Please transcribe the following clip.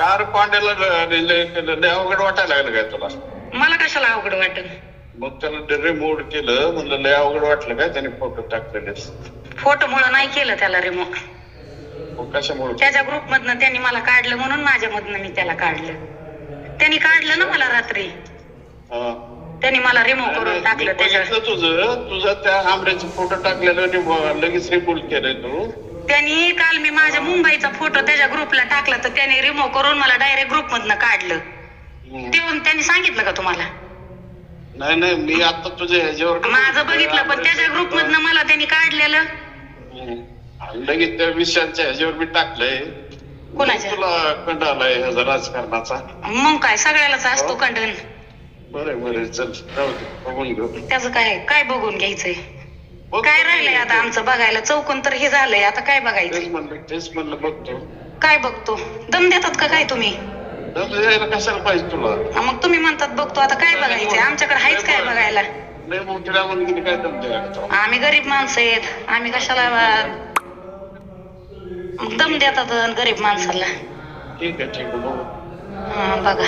Car पांड्याला ल- ल- ल- लय अवघड वाटायला लागलं काय तुला? मला कशाला अवघड वाटल? मग त्याला रिमोट केलं म्हणलं लय अवघड वाटलं काय त्याने फोटो टाकलेले? फोटो मुळे नाही केलं त्याला रिमोट कशामुळे? त्याच्या ग्रुप मधनं त्यांनी मला काढलं म्हणून माझ्या मधनं मी त्याला काढलं. त्यांनी काढलं ना मला रात्री. त्यांनी मला रिमूव्ह करून टाकलं त्याच्या तुझं. तुझं त्या आंब्याचे फोटो टाकलेलं लगेच रिपोर्ट केलंय तू. त्यांनी काल मी माझ्या मुंबईचा फोटो त्याच्या ग्रुपला टाकला तर त्यांनी रिमूव्ह करून मला डायरेक्ट ग्रुप मधनं काढलं. तेव्हा त्यांनी सांगितलं का तुम्हाला? नाही नाही मी आता तुझ्या ह्याच्यावर माझं बघितलं पण त्याच्या ग्रुप मधनं मला त्यांनी काढलेलं. हम्म. लगेच त्या विषयांच्या ह्याच्यावर मी टाकलंय. कोणाच्या? तुला कंड आलाय ह्याचा राजकारणाचा. मग काय? सगळ्यालाच असतो खंडन. बरं बरं चल जाऊ दे बघून घेऊ. त्याचं काय काय बघून घ्यायचंय? काय. राहिलंय आता आमचं बघायला? चौकून तर हे झालंय. आता काय तेच बघायचं म्हणलं तेच म्हणलं बघतो. काय बघतो? दम देतात का काय तुम्ही? दम द्यायला कशाला पाहिजे तुला? हा, मग तुम्ही म्हणतात बघतो आता काय बघायचंय? आमच्याकडे आहेच काय बघायला? लय मोठ्या म्हणून काय दम द्यायला आम्ही गरीब माणसं आहेत. आम्ही कशाला अं, दम देतात अं, गरीब माणसाला. ठीक आहे ठीक आहे बघू. हा बघा.